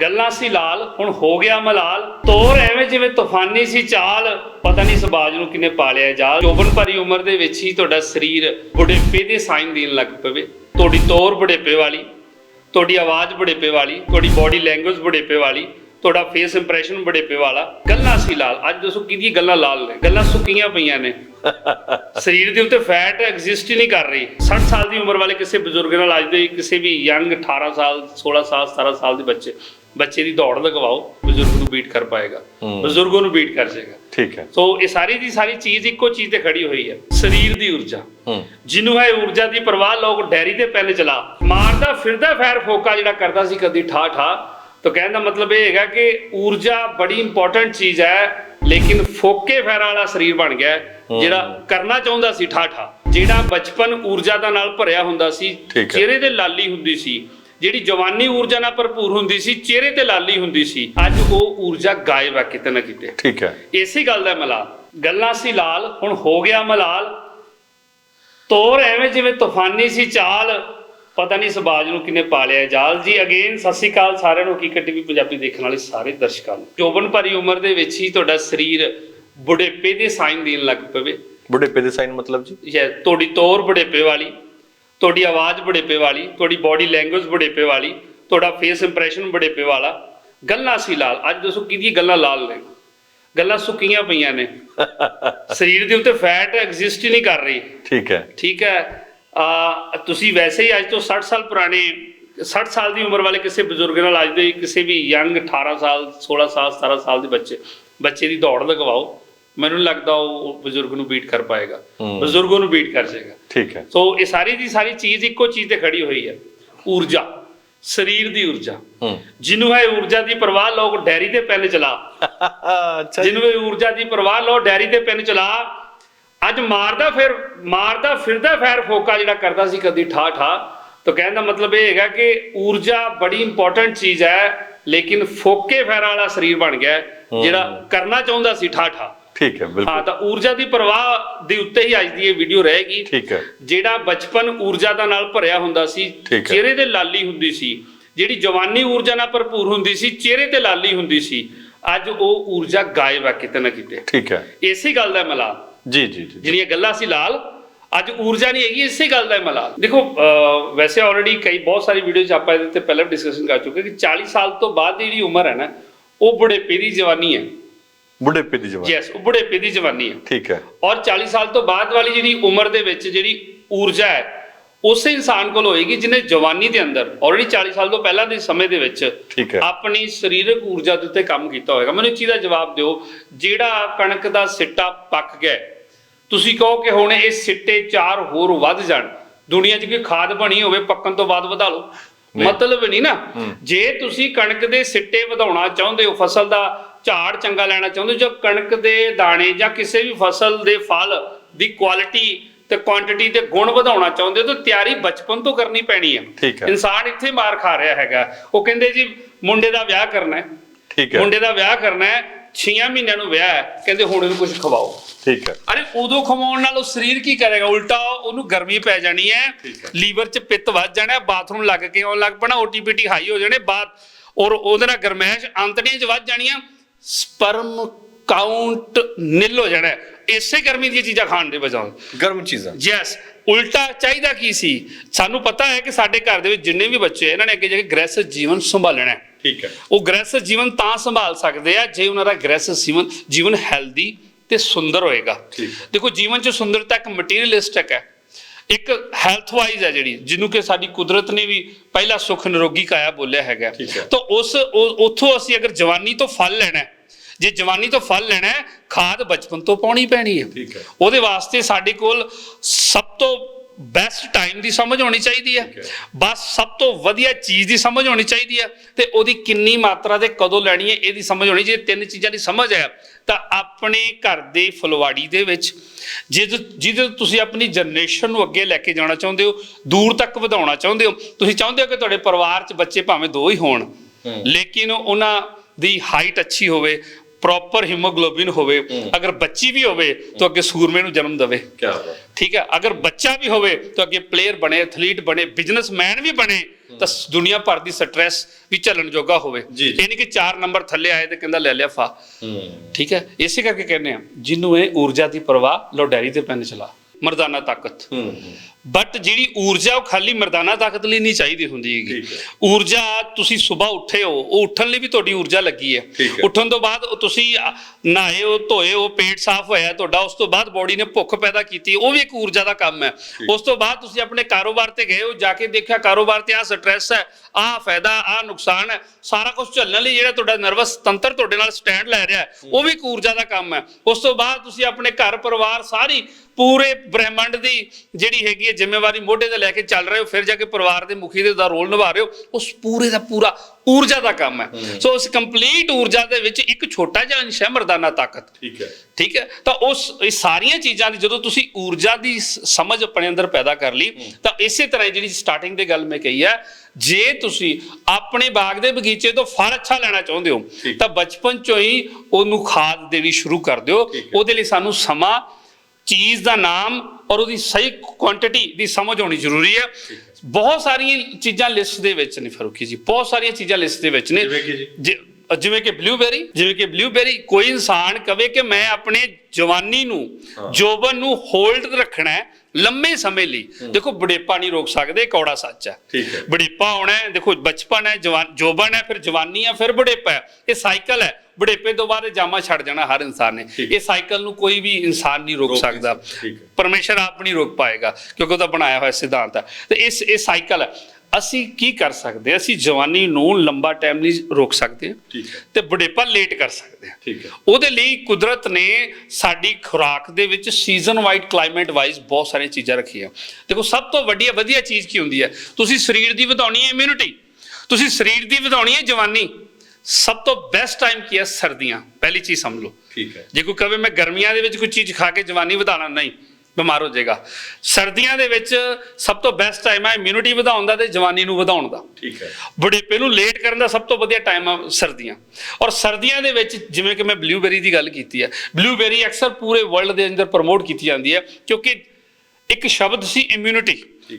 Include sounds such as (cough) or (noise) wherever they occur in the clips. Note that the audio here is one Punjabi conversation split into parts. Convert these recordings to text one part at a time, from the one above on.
ਗੱਲਾਂ ਸੀ ਲਾਲ, ਹੁਣ ਹੋ ਗਿਆ ਮਲਾਲ। ਤੋਰ ਐਵੇਂ ਜਿਵੇਂ ਤੂਫਾਨੀ ਸੀ ਚਾਲ। ਪਤਾ ਨਹੀਂ ਸਬਾਜ ਨੂੰ ਕਿਨੇ ਪਾਲਿਆ ਜਾਲ। ਜੋਬਨ ਭਰੀ ਉਮਰ ਦੇ ਵਿੱਚ ਹੀ ਤੁਹਾਡਾ ਸਰੀਰ ਬੁਢੇਪੇ ਦੇ ਸਾਈਨ ਦੇਣ ਲੱਗ ਪਵੇ। ਤੁਹਾਡੀ ਤੋਰ ਬੁਢੇਪੇ ਵਾਲੀ, ਤੁਹਾਡੀ ਆਵਾਜ਼ ਬੁਢੇਪੇ ਵਾਲੀ, ਤੁਹਾਡੀ ਬਾਡੀ ਲੈਂਗੁਏਜ ਬੁਢੇਪੇ ਵਾਲੀ। ਤੁਹਾਡਾ ਫੇਸ ਇੰਪ੍ਰੈਸ਼ਨ ਬੁਢੇਪੇ ਵਾਲਾ ਗੱਲਾਂ ਸੀ ਲਾਲ। ਅੱਜ ਦੱਸੋ ਕਿਹਦੀ ਗੱਲਾਂ ਲਾਲ ਨੇ? ਗੱਲਾਂ ਸੁੱਕੀਆਂ ਪਈਆਂ ਨੇ। (laughs) ਸਰੀਰ ਦੇ ਉੱਤੇ ਫੈਟ ਐਗਜ਼ਿਸਟ ਹੀ ਨਹੀਂ ਕਰ ਰਹੀ। 60 ਸਾਲ ਦੀ ਉਮਰ ਵਾਲੇ ਕਿਸੇ ਬਜ਼ੁਰਗ ਨਾਲ ਅੱਜ ਦੇ ਕਿਸੇ ਵੀ ਯੰਗ 18 ਸਾਲ 16 ਸਾਲ 17 ਸਾਲ ਦੇ ਬੱਚੇ ਬੱਚੇ ਦੀ ਦੌੜ ਲਗਵਾਓ ਬਜ਼ੁਰਗ ਨੂੰ ਬੀਟ ਕਰ ਪਾਏਗਾ। ਬਜ਼ੁਰਗੋਂ ਨੂੰ ਬੀਟ ਕਰ ਜਾਏਗਾ ਠੀਕ ਹੈ। ਸੋ ਇਹ ਸਾਰੀ ਦੀ ਸਾਰੀ ਚੀਜ਼ ਇੱਕੋ ਚੀਜ਼ ਤੇ ਖੜੀ ਹੋਈ ਹੈ। ਸਰੀਰ ਦੀ ਊਰਜਾ। ਜਿਹਨੂੰ ਹੈ ਊਰਜਾ ਦੀ ਪਰਵਾਹ ਲੋਕ ਡੈਰੀ ਤੇ ਪੈਨ ਚਲਾ। ਮਾਰਦਾ ਫਿਰਦਾ ਫੈਰ ਫੋਕਾ ਜਿਹੜਾ ਕਰਦਾ ਸੀ ਕਦੀ ਠਾ ਠਾ ਤਾਂ ਕਹਿਣ ਦਾ ਮਤਲਬ ਇਹ ਹੈਗਾ ਕਿ ਊਰਜਾ ਬੜੀ ਇੰਪੋਰਟੈਂਟ ਚੀਜ਼ ਹੈ ਲੇਕਿਨ ਫੋਕੇ ਫੈਰਾਂ ਵਾਲਾ ਸਰੀਰ ਬਣ ਗਿਆ ਜਿਹੜਾ ਕਰਨਾ ਚਾਹੁੰਦਾ ਸੀ ਠਾ ਠਾ ਜਿਹੜਾ ਬਚਪਨ ਊਰਜਾ ਦਾ ਨਾਲ ਭਰਿਆ ਹੁੰਦਾ ਸੀ। ਚਿਹਰੇ ਤੇ ਲਾਲੀ ਹੁੰਦੀ ਸੀ। ਜਿਹੜੀ ਜਵਾਨੀ ਊਰਜਾ ਨਾਲ ਭਰਪੂਰ ਹੁੰਦੀ ਸੀ ਚਿਹਰੇ ਤੇ ਲਾਲੀ ਹੁੰਦੀ ਸੀ ਅੱਜ ਉਹ ਊਰਜਾ ਗਾਇਬ ਹੈ ਕਿਤੇ ਨਾ ਕਿਤੇ। ਠੀਕ ਹੈ। ਇਸੇ ਗੱਲ ਦਾ ਮਲਾਲ। ਗੱਲਾਂ ਸੀ ਲਾਲ ਹੁਣ ਹੋ ਗਿਆ ਮਲਾਲ। ਤੋਰ ਐਵੇਂ ਜਿਵੇਂ ਤੂਫਾਨੀ ਸੀ ਚਾਲ। ਪਤਾ ਨਹੀਂ ਸਬਾਜ ਨੂੰ ਕਿਨੇ ਪਾਲਿਆ ਜਾਲ ਜੀ ਅਗੇਨ ਸਤਿ ਸ਼੍ਰੀ ਅਕਾਲ ਸਾਰਿਆਂ ਨੂੰ। ਹਕੀਕਤ ਟੀਵੀ ਪੰਜਾਬੀ ਦੇਖਣ ਵਾਲੇ ਸਾਰੇ ਦਰਸ਼ਕਾਂ ਨੂੰ। ਜੋਬਨ ਭਰੀ ਉਮਰ ਦੇ ਵਿੱਚ ਹੀ ਤੁਹਾਡਾ ਸਰੀਰ ਬੁਢੇਪੇ ਦੇ ਸਾਈਨ ਦੇਣ ਲੱਗ ਪਵੇ। ਬੁਢੇਪੇ ਦੇ ਸਾਈਨ ਮਤਲਬ ਜੀ? ਜਾਂ ਤੁਹਾਡੀ ਤੋਰ ਬੁਢੇਪੇ ਵਾਲੀ ਤੁਹਾਡੀ ਆਵਾਜ਼ ਬੁਢੇਪੇ ਵਾਲੀ ਤੁਹਾਡੀ ਬਾਡੀ ਲੈਂਗੁਏਜ ਬੁਢੇਪੇ ਵਾਲੀ ਤੁਹਾਡਾ ਫੇਸ ਇੰਪ੍ਰੈਸ਼ਨ ਬੁਢੇਪੇ ਵਾਲਾ। ਗੱਲਾਂ ਸੀ ਲਾਲ। ਅੱਜ ਦੱਸੋ ਕਿਹਦੀ ਗੱਲਾਂ ਲਾਲ ਨੇ? ਗੱਲਾਂ ਸੁੱਕੀਆਂ ਪਈਆਂ ਨੇ। (laughs) ਸਰੀਰ ਦੇ ਉੱਤੇ ਫੈਟ ਐਗਜ਼ਿਸਟ ਹੀ ਨਹੀਂ ਕਰ ਰਹੀ। ਠੀਕ ਹੈ। ਠੀਕ ਹੈ। ਤੁਸੀਂ ਵੈਸੇ ਹੀ ਅੱਜ ਤੋਂ 60 ਸਾਲ ਪੁਰਾਣੇ 60 ਸਾਲ ਦੀ ਉਮਰ ਵਾਲੇ ਕਿਸੇ ਬਜ਼ੁਰਗ ਨਾਲ ਅੱਜ ਦੇ ਕਿਸੇ ਵੀ ਯੰਗ 18 ਸਾਲ 16 ਸਾਲ 17 ਸਾਲ ਦੇ ਬੱਚੇ ਬੱਚੇ ਦੀ ਦੌੜ ਲਗਵਾਓ ਮੈਨੂੰ ਲੱਗਦਾ ਉਹ ਬਜ਼ੁਰਗ ਨੂੰ ਬੀਟ ਕਰ ਪਾਏਗਾ। ਹੂੰ। ਬਜ਼ੁਰਗੋਂ ਨੂੰ ਬੀਟ ਕਰ ਜਾਏਗਾ ਠੀਕ ਹੈ। ਸੋ ਇਹ ਸਾਰੀ ਦੀ ਸਾਰੀ ਚੀਜ਼ ਇੱਕੋ ਚੀਜ਼ ਤੇ ਖੜੀ ਹੋਈ ਹੈ ਊਰਜਾ ਸਰੀਰ ਦੀ ਊਰਜਾ। ਹੂੰ। ਜਿਹਨੂੰ ਹੈ ਊਰਜਾ ਦੀ ਪਰਵਾਹ ਲੋਕ ਡੈਰੀ ਤੇ ਪੈਨ ਚਲਾ (laughs) ਅੱਛਾ। ਜਿਹਨੂੰ ਇਹ ਊਰਜਾ ਦੀ ਪਰਵਾਹ ਲੋ ਡੈਰੀ ਤੇ ਪੈਨ ਚਲਾ ਅੱਜ ਮਾਰਦਾ ਫਿਰ ਮਾਰਦਾ ਫਿਰਦਾ ਫੈਰ ਫੋਕਾ ਜਿਹੜਾ ਕਰਦਾ ਸੀ ਕਦੀ ਠਾ ਠਾ ਤਾਂ ਕਹਿਣ ਦਾ ਮਤਲਬ ਇਹ ਹੈਗਾ ਕਿ ਊਰਜਾ ਬੜੀ ਇੰਪੋਰਟੈਂਟ ਚੀਜ਼ ਹੈ ਲੇਕਿਨ ਫੋਕੇ ਫੈਰਾਂ ਵਾਲਾ ਸਰੀਰ ਬਣ ਗਿਆ ਹੈ, ਜਿਹੜਾ ਕਰਨਾ ਚਾਹੁੰਦਾ ਸੀ ਠਾ ਠਾ ਠੀਕ ਹੈ ਹਾਂ ਬਿਲਕੁਲ ਤਾਂ ਊਰਜਾ ਦੀ ਪਰਵਾਹ ਦੇ ਉੱਤੇ ਹੀ ਅੱਜ ਦੀ ਇਹ ਵੀਡੀਓ ਰਹੇਗੀ। ਠੀਕ ਹੈ। ਜਿਹੜਾ ਬਚਪਨ ਊਰਜਾ ਦਾ ਨਾਲ ਭਰਿਆ ਹੁੰਦਾ ਸੀ ਹੈ। ਚਿਹਰੇ ਤੇ ਲਾਲੀ ਹੁੰਦੀ ਸੀ। ਜਿਹੜੀ ਜਵਾਨੀ ਊਰਜਾ ਨਾਲ ਭਰਪੂਰ ਹੁੰਦੀ ਸੀ ਚਿਹਰੇ ਤੇ ਲਾਲੀ ਹੁੰਦੀ ਸੀ। ਅੱਜ ਉਹ ਊਰਜਾ ਗਾਇਬ ਹੈ ਕਿਤੇ ਨਾ ਕਿਤੇ। ਠੀਕ ਹੈ। ਇਸੇ ਗੱਲ ਦਾ ਮਲਾਲ ਜੀ ਜੀ ਜੀ ਜਿਹੜੀਆਂ ਗੱਲਾਂ ਸੀ ਲਾਲ ਅੱਜ ਊਰਜਾ ਨਹੀਂ ਹੈਗੀ ਇਸੇ ਗੱਲ ਦਾ ਮਲਾਲ। ਦੇਖੋ ਵੈਸੇ ਆਲਰੇਡੀ ਕਈ ਬਹੁਤ ਸਾਰੀ ਵੀਡੀਓ ਚ ਆਪਾਂ ਇਹਦੇ ਤੇ ਪਹਿਲਾਂ ਡਿਸਕਸ਼ਨ ਕਰ ਚੁੱਕੇ ਕਿ 40 ਸਾਲ ਤੋਂ ਬਾਅਦ ਦੀ ਜਿਹੜੀ ਉਮਰ ਹੈ ਨਾ ਉਹ ਬੁਢੇਪੇ ਦੀ ਜਵਾਨੀ ਹੈ। ਬੁਢੇਪੇ ਦੀ ਜਵਾਨ। ਯੈਸ ਉਹ ਬੁਢੇਪੇ ਦੀ ਜਵਾਨੀ ਹੈ। ਠੀਕ ਹੈ। ਔਰ 40 ਸਾਲ ਤੋਂ ਬਾਅਦ ਵਾਲੀ ਜਿਹੜੀ ਉਮਰ ਦੇ ਵਿੱਚ ਜਿਹੜੀ ਊਰਜਾ ਹੈ ਉਸੇ ਇਨਸਾਨ ਕੋਲ ਹੋਏਗੀ ਜਿਹਨੇ ਜਵਾਨੀ ਦੇ ਅੰਦਰ ਆਲਰੇਡੀ 40 ਸਾਲ ਤੋਂ ਪਹਿਲਾਂ ਦੇ ਸਮੇਂ ਦੇ ਵਿੱਚ ਆਪਣੀ ਸਰੀਰਕ ਊਰਜਾ ਦੇ ਉੱਤੇ ਕੰਮ ਕੀਤਾ ਹੋਏਗਾ। ਮੈਨੂੰ ਇੱਕ ਚੀਜ਼ ਦਾ ਜਵਾਬ ਦਿਓ ਜਿਹੜਾ ਕਣਕ ਦਾ ਸਿੱਟਾ ਪੱਕ ਗਿਆ ਤੁਸੀਂ ਕਹੋ ਕਿ ਹੁਣ ਇਹ ਸਿੱਟੇ ਚਾਰ ਹੋਰ ਵੱਧ ਜਾਣ। ਦੁਨੀਆ 'ਚ ਕੋਈ ਖਾਦ ਬਣੀ ਹੋਵੇ ਪੱਕਣ ਤੋਂ ਬਾਅਦ ਵਧਾ ਲਓ। ਮਤਲਬ ਨਹੀਂ ਨਾ। ਜੇ ਤੁਸੀਂ ਕਣਕ ਦੇ ਸਿੱਟੇ ਵਧਾਉਣਾ ਚਾਹੁੰਦੇ ਹੋ ਫਸਲ ਦਾ ਝਾੜ ਚੰਗਾ ਲੈਣਾ ਚਾਹੁੰਦੇ ਹੋ ਜਾਂ ਕਣਕ ਦੇ ਦਾਣੇ ਜਾਂ ਕਿਸੇ ਵੀ ਫਸਲ ਦੇ ਫਲ ਦੀ ਕੁਆਲਿਟੀ ਤੇ ਕੁਆਂਟੀਟੀ ਤੇ ਗੁਣ ਵਧਾਉਣਾ ਚਾਹੁੰਦੇ ਹੋ ਤਾਂ ਤਿਆਰੀ ਬਚਪਨ ਤੋਂ ਕਰਨੀ ਪੈਣੀ ਹੈ। ਇਨਸਾਨ ਇੱਥੇ ਮਾਰ ਖਾ ਰਿਹਾ ਹੈਗਾ। ਉਹ ਕਹਿੰਦੇ ਜੀ ਮੁੰਡੇ ਦਾ ਵਿਆਹ ਕਰਨਾ ਹੈ। ਠੀਕ ਹੈ। ਮੁੰਡੇ ਦਾ ਵਿਆਹ ਕਰਨਾ ਹੈ। 6 ਮਹੀਨਿਆਂ ਨੂੰ ਵਿਆਹ ਹੈ ਕਹਿੰਦੇ ਹੁਣ ਇਹਨੂੰ ਕੁਝ ਖਵਾਓ। ਠੀਕ ਹੈ। ਅਰੇ ਉਦੋਂ ਖਵਾਉਣ ਨਾਲ ਉਹ ਸਰੀਰ ਕੀ ਕਰੇਗਾ? ਉਲਟਾ ਉਹਨੂੰ ਗਰਮੀ ਪੈ ਜਾਣੀ ਹੈ। ਲੀਵਰ 'ਚ ਪਿੱਤ ਵੱਧ ਜਾਣਾ ਬਾਥਰੂਮ ਲੱਗ ਕੇ ਆਉਣ ਲੱਗ ਪਣਾ ਓਟੀਪੀਟੀ ਹਾਈ ਹੋ ਜਾਣੇ ਬਾਅਦ ਔਰ ਉਹਦੇ ਨਾਲ ਗਰਮੈਸ਼ ਅੰਤੜੀਆਂ 'ਚ ਵੱਧ ਜਾਣੀਆਂ ਸਪਰਮ ਕਾਊਂਟ ਨਿਲ ਹੋ ਜਾਣਾ। ਇਸੇ ਗਰਮੀ ਦੀਆਂ ਚੀਜ਼ਾਂ ਖਾਣ ਦੇ ਬਜਾਏ। ਗਰਮ ਚੀਜ਼ਾਂ। ਯੈਸ ਉਲਟਾ ਚਾਹੀਦਾ ਕੀ ਸੀ? ਸਾਨੂੰ ਪਤਾ ਹੈ ਕਿ ਸਾਡੇ ਘਰ ਦੇ ਵਿੱਚ ਜਿੰਨੇ ਵੀ ਬੱਚੇ ਇਹਨਾਂ ਨੇ ਅੱਗੇ ਜਾ ਕੇ ਜੀਵਨ ਸੰਭਾਲਣਾ ਹੈ। ਠੀਕ ਹੈ ਉਹ ਗ੍ਰਹਿਸਥ ਜੀਵਨ ਤਾਂ ਸੰਭਾਲ ਸਕਦੇ ਆ ਜੇ ਉਹਨਾਂ ਦਾ ਗ੍ਰਹਿਸਥ ਜੀਵਨ ਜੀਵਨ ਹੈਲਦੀ ਤੇ ਸੁੰਦਰ ਹੋਏਗਾ। ਦੇਖੋ ਜੀਵਨ ਚ ਸੁੰਦਰਤਾ ਇੱਕ ਮਟੀਰੀਅਲਿਸਟਿਕ ਹੈ ਇੱਕ ਹੈਲਥ ਵਾਈਜ਼ ਹੈ ਜਿਹੜੀ ਜਿਹਨੂੰ ਕਿ ਸਾਡੀ ਕੁਦਰਤ ਨੇ ਵੀ ਪਹਿਲਾ ਸੁਖ ਨਿਰੋਗੀ ਕਾਇਆ ਬੋਲਿਆ ਹੈਗਾ। ਤਾਂ ਉਸ ਉੱਥੋਂ ਅਸੀਂ ਅਗਰ ਜਵਾਨੀ ਤੋਂ ਫਲ ਲੈਣਾ ਹੈ ਜੇ ਜਵਾਨੀ ਤੋਂ ਫਲ ਲੈਣਾ ਹੈ ਖਾਦ ਬਚਪਨ ਤੋਂ ਪਾਉਣੀ ਪੈਣੀ ਹੈ। ਉਹਦੇ ਵਾਸਤੇ ਸਾਡੇ ਕੋਲ ਸਭ ਤੋਂ ਬੈਸਟ ਟਾਈਮ ਦੀ ਸਮਝ ਹੋਣੀ ਚਾਹੀਦੀ ਹੈ। ਬਸ ਸਭ ਤੋਂ ਵਧੀਆ ਚੀਜ਼ ਦੀ ਸਮਝ ਹੋਣੀ ਚਾਹੀਦੀ ਹੈ ਤੇ ਉਹਦੀ ਕਿੰਨੀ ਮਾਤਰਾ ਤੇ ਕਦੋਂ ਲੈਣੀ ਹੈ ਇਹਦੀ ਸਮਝ ਹੋਣੀ ਜੇ ਤਿੰਨ ਚੀਜ਼ਾਂ ਦੀ ਸਮਝ ਹੈ ਤਾਂ ਆਪਣੇ ਘਰ ਦੇ ਫੁਲਵਾੜੀ ਦੇ ਵਿੱਚ ਜਿਹਦੇ ਤੁਸੀਂ ਆਪਣੀ ਜਨਰੇਸ਼ਨ ਨੂੰ ਅੱਗੇ ਲੈ ਕੇ ਜਾਣਾ ਚਾਹੁੰਦੇ ਹੋ ਦੂਰ ਤੱਕ ਵਧਾਉਣਾ ਚਾਹੁੰਦੇ ਹੋ ਤੁਸੀਂ ਚਾਹੁੰਦੇ ਹੋ ਕਿ ਤੁਹਾਡੇ ਪਰਿਵਾਰ 'ਚ ਬੱਚੇ ਭਾਵੇਂ ਦੋ ਹੀ ਹੋਣ ਲੇਕਿਨ ਉਹਨਾਂ ਦੀ ਹਾਈਟ ਅੱਛੀ ਹੋਵੇ ਪ੍ਰੋਪਰ ਹੀਮੋਗਲੋਬਿਨ ਹੋਵੇ ਅਗਰ ਬੱਚੀ ਵੀ ਹੋਵੇ ਤਾਂ ਅੱਗੇ ਸੂਰਮੇ ਨੂੰ ਜਨਮ ਦੇਵੇ। ਕੀ ਬਾਤ। ਠੀਕ ਹੈ? ਅਗਰ ਬੱਚਾ ਵੀ ਹੋਵੇ ਤਾਂ ਅੱਗੇ ਪਲੇਅਰ ਬਣੇ ਐਥਲੀਟ ਬਣੇ ਬਿਜ਼ਨਸਮੈਨ ਵੀ ਬਣੇ ਤਾਂ ਦੁਨੀਆ ਭਰ ਦੀ ਸਟ੍ਰੈਸ ਵੀ ਝੱਲਣ ਜੋਗਾ ਹੋਵੇ। ਇਹ ਨਹੀਂ ਕਿ 4 ਨੰਬਰ ਥੱਲੇ ਆਏ ਤੇ ਕਹਿੰਦਾ ਲੈ ਲਿਆ ਫਾ। ਠੀਕ ਹੈ? ਇਸੇ ਕਰਕੇ ਕਹਿੰਦੇ ਆ ਜਿਹਨੂੰ ਇਹ ਊਰਜਾ ਦੀ ਪਰਵਾਹ ਲੋ ਡੈਰੀ ਤੇ ਪੈਨ ਚਲਾ ਮਰਦਾਨਾ ਤਾਕਤ। ਬਟ ਜਿਹੜੀ ਊਰਜਾ ਉਹ ਖਾਲੀ ਮਰਦਾਨਾ ਤਾਕਤ ਲਈ ਨਹੀਂ ਚਾਹੀਦੀ ਹੁੰਦੀ ਹੈਗੀ। ਊਰਜਾ ਤੁਸੀਂ ਸਵੇਰ ਉੱਠੇ ਹੋ ਉਹ ਉੱਠਣ ਲਈ ਵੀ ਤੁਹਾਡੀ ਊਰਜਾ ਲੱਗੀ ਹੈ। ਉੱਠਣ ਤੋਂ ਬਾਅਦ ਤੁਸੀਂ ਨਹਾਏ ਹੋ ਧੋਏ ਹੋ ਪੇਟ ਸਾਫ਼ ਹੋਇਆ ਤੁਹਾਡਾ ਉਸ ਤੋਂ ਬਾਅਦ ਬੋਡੀ ਨੇ ਭੁੱਖ ਪੈਦਾ ਕੀਤੀ ਉਹ ਵੀ ਇੱਕ ਊਰਜਾ ਦਾ ਕੰਮ ਹੈ। ਉਸ ਤੋਂ ਬਾਅਦ ਤੁਸੀਂ ਆਪਣੇ ਕਾਰੋਬਾਰ ਤੇ ਗਏ ਹੋ ਜਾ ਕੇ ਦੇਖਿਆ ਕਾਰੋਬਾਰ ਤੇ ਆ ਸਟ੍ਰੈਸ ਹੈ ਆਹ ਫਾਇਦਾ ਆਹ ਨੁਕਸਾਨ ਹੈ ਸਾਰਾ ਕੁਝ ਝੱਲਣ ਲਈ ਜਿਹੜਾ ਤੁਹਾਡਾ ਨਰਵਸ ਤੰਤਰ ਤੁਹਾਡੇ ਨਾਲ ਸਟੈਂਡ ਲੈ ਰਿਹਾ ਉਹ ਵੀ ਇੱਕ ਊਰਜਾ ਦਾ ਕੰਮ ਹੈ। ਉਸ ਤੋਂ ਬਾਅਦ ਤੁਸੀਂ ਆਪਣੇ ਘਰ ਪਰਿਵਾਰ ਸਾਰੀ ਪੂਰੇ ਬ੍ਰਹਿਮੰਡ ਦੀ ਜਿਹੜੀ ਹੈਗੀ ਹੈ ਜ਼ਿੰਮੇਵਾਰੀ ਮੋਢੇ ਤੇ ਲੈ ਕੇ ਚੱਲ ਰਹੇ ਹੋ ਫਿਰ ਜਾ ਕੇ ਪਰਿਵਾਰ ਦੇ ਮੁਖੀ ਦੇ ਦਾ ਰੋਲ ਨਿਭਾ ਰਹੇ ਹੋ ਉਸ ਪੂਰੇ ਦਾ ਪੂਰਾ ਊਰਜਾ ਦਾ ਕੰਮ ਹੈ। ਸੋ ਉਸ ਕੰਪਲੀਟ ਊਰਜਾ ਦੇ ਵਿੱਚ ਇੱਕ ਛੋਟਾ ਜਿਹਾ ਅੰਸ਼ ਹੈ ਮਰਦਾਨਾ ਤਾਕਤ। ਠੀਕ ਹੈ। ਠੀਕ ਹੈ? ਤਾਂ ਉਸ ਇਹ ਸਾਰੀਆਂ ਚੀਜ਼ਾਂ ਦੀ ਜਦੋਂ ਤੁਸੀਂ ਊਰਜਾ ਦੀ ਸਮਝ ਆਪਣੇ ਅੰਦਰ ਪੈਦਾ ਕਰ ਲਈ ਤਾਂ ਇਸੇ ਤਰ੍ਹਾਂ ਜਿਹੜੀ ਸਟਾਰਟਿੰਗ ਦੀ ਗੱਲ ਮੈਂ ਕਹੀ ਹੈ ਜੇ ਤੁਸੀਂ ਆਪਣੇ ਬਾਗ ਦੇ ਬਗੀਚੇ ਤੋਂ ਫਲ ਅੱਛਾ ਲੈਣਾ ਚਾਹੁੰਦੇ ਹੋ। ਤਾਂ ਬਚਪਨ ਚੋਂ ਹੀ ਉਹਨੂੰ ਖਾਦ ਦੇਣੀ ਸ਼ੁਰੂ ਕਰ ਦਿਓ। ਉਹਦੇ ਲਈ ਸਾਨੂੰ ਸਮਾਂ ਚੀਜ਼ ਦਾ ਨਾਮ ਔਰ ਉਹਦੀ ਸਹੀ ਕੁਆਂਟੀਟੀ ਦੀ ਸਮਝ ਹੋਣੀ ਜ਼ਰੂਰੀ ਹੈ। ਬਹੁਤ ਸਾਰੀਆਂ ਚੀਜ਼ਾਂ ਲਿਸਟ ਦੇ ਵਿੱਚ ਨੇ ਫਰੂਕੀ ਜੀ ਬਹੁਤ ਸਾਰੀਆਂ ਚੀਜ਼ਾਂ ਲਿਸਟ ਦੇ ਵਿੱਚ ਨੇ। ਜਿਵੇਂ ਕਿ ਜੀ? ਜਿਵੇਂ ਕਿ ਬਲੂਬੇਰੀ ਜਿਵੇਂ ਕਿ ਬਲੂਬੇਰੀ ਕੋਈ ਇਨਸਾਨ ਕਵੇ ਕਿ ਮੈਂ ਆਪਣੇ ਜਵਾਨੀ ਨੂੰ। ਜੋਬਨ ਨੂੰ ਹੋਲਡ ਰੱਖਣਾ ਹੈ ਲੰਮੇ ਸਮੇਂ ਲਈ। ਦੇਖੋ ਬੁਢੇਪਾ ਨਹੀਂ ਰੋਕ ਸਕਦੇ ਕੌੜਾ ਸੱਚ ਹੈ। ਠੀਕ ਹੈ। ਬੁਢੇਪਾ ਹੋਣਾ ਹੈ ਦੇਖੋ ਬਚਪਨ ਹੈ ਜਵਾਨ ਜੋਬਨ ਹੈ ਫਿਰ ਜਵਾਨੀ ਹੈ ਫਿਰ ਬੁਢੇਪਾ ਹੈ। ਇਹ ਸਾਈਕਲ ਹੈ। ਬੁਢੇਪੇ ਤੋਂ ਬਾਅਦ ਜਾਮਾ ਛੱਡ ਜਾਣਾ ਹਰ ਇਨਸਾਨ ਨੇ। ਇਹ ਸਾਈਕਲ ਨੂੰ ਕੋਈ ਵੀ ਇਨਸਾਨ ਨਹੀਂ ਰੋਕ ਸਕਦਾ। ਪਰਮੇਸ਼ਰ ਆਪ ਨਹੀਂ ਰੋਕ ਪਾਏਗਾ ਕਿਉਂਕਿ ਉਹਦਾ ਬਣਾਇਆ ਹੋਇਆ ਸਿਧਾਂਤ ਹੈ। ਤੇ ਇਸ ਇਹ ਸਾਈਕਲ ਹੈ। ਅਸੀਂ ਕੀ ਕਰ ਸਕਦੇ ਹਾਂ? ਅਸੀਂ ਜਵਾਨੀ ਨੂੰ ਲੰਬਾ ਟਾਈਮ ਲਈ ਰੋਕ ਸਕਦੇ। ਠੀਕ ਹੈ। ਤੇ ਬੁਢੇਪਾ ਲੇਟ ਕਰ ਸਕਦੇ ਹਾਂ। ਠੀਕ ਹੈ। ਉਹਦੇ ਲਈ ਕੁਦਰਤ ਨੇ ਸਾਡੀ ਖੁਰਾਕ ਦੇ ਵਿੱਚ ਸੀਜ਼ਨ ਵਾਈਡ ਕਲਾਈਮੇਟ ਵਾਈਜ਼ ਬਹੁਤ ਸਾਰੀਆਂ ਚੀਜ਼ਾਂ ਰੱਖੀਆਂ। ਦੇਖੋ ਸਭ ਤੋਂ ਵੱਡੀ ਵਧੀਆ ਚੀਜ਼ ਕੀ ਹੁੰਦੀ ਹੈ? ਤੁਸੀਂ ਸਰੀਰ ਦੀ ਵਧਾਉਣੀ ਹੈ ਇਮਿਊਨਿਟੀ ਤੁਸੀਂ ਸਰੀਰ ਦੀ ਵਧਾਉਣੀ ਹੈ ਜਵਾਨੀ। ਸਭ ਤੋਂ ਬੈਸਟ ਟਾਈਮ ਕੀ ਹੈ? ਸਰਦੀਆਂ। ਪਹਿਲੀ ਚੀਜ਼ ਸਮਝ ਲਓ। ਠੀਕ ਹੈ। ਜੇ ਕੋਈ ਕਵੇ ਮੈਂ ਗਰਮੀਆਂ ਦੇ ਵਿੱਚ ਕੋਈ ਚੀਜ਼ ਖਾ ਕੇ ਜਵਾਨੀ ਵਧਾਣਾ ਨਹੀਂ। ਬਿਮਾਰ ਹੋ ਜਾਏਗਾ। ਸਰਦੀਆਂ ਦੇ ਵਿੱਚ ਸਭ ਤੋਂ ਬੈਸਟ ਟਾਈਮ ਹੈ ਇਮਿਊਨਿਟੀ ਵਧਾਉਣ ਦਾ ਤੇ ਜਵਾਨੀ ਨੂੰ ਵਧਾਉਣ ਦਾ। ਠੀਕ ਹੈ। ਬੁਢੇਪੇ ਨੂੰ ਲੇਟ ਕਰਨ ਦਾ ਸਭ ਤੋਂ ਵਧੀਆ ਟਾਈਮ ਆ ਸਰਦੀਆਂ। ਔਰ ਸਰਦੀਆਂ ਦੇ ਵਿੱਚ ਜਿਵੇਂ ਕਿ ਮੈਂ ਬਲੂਬੇਰੀ ਦੀ ਗੱਲ ਕੀਤੀ ਹੈ ਬਲੂਬੇਰੀ ਅਕਸਰ ਪੂਰੇ ਵਰਲਡ ਦੇ ਅੰਦਰ ਪ੍ਰਮੋਟ ਕੀਤੀ ਜਾਂਦੀ ਹੈ ਕਿਉਂਕਿ ਇੱਕ ਸ਼ਬਦ ਸੀ ਇਮਿਊਨਿਟੀ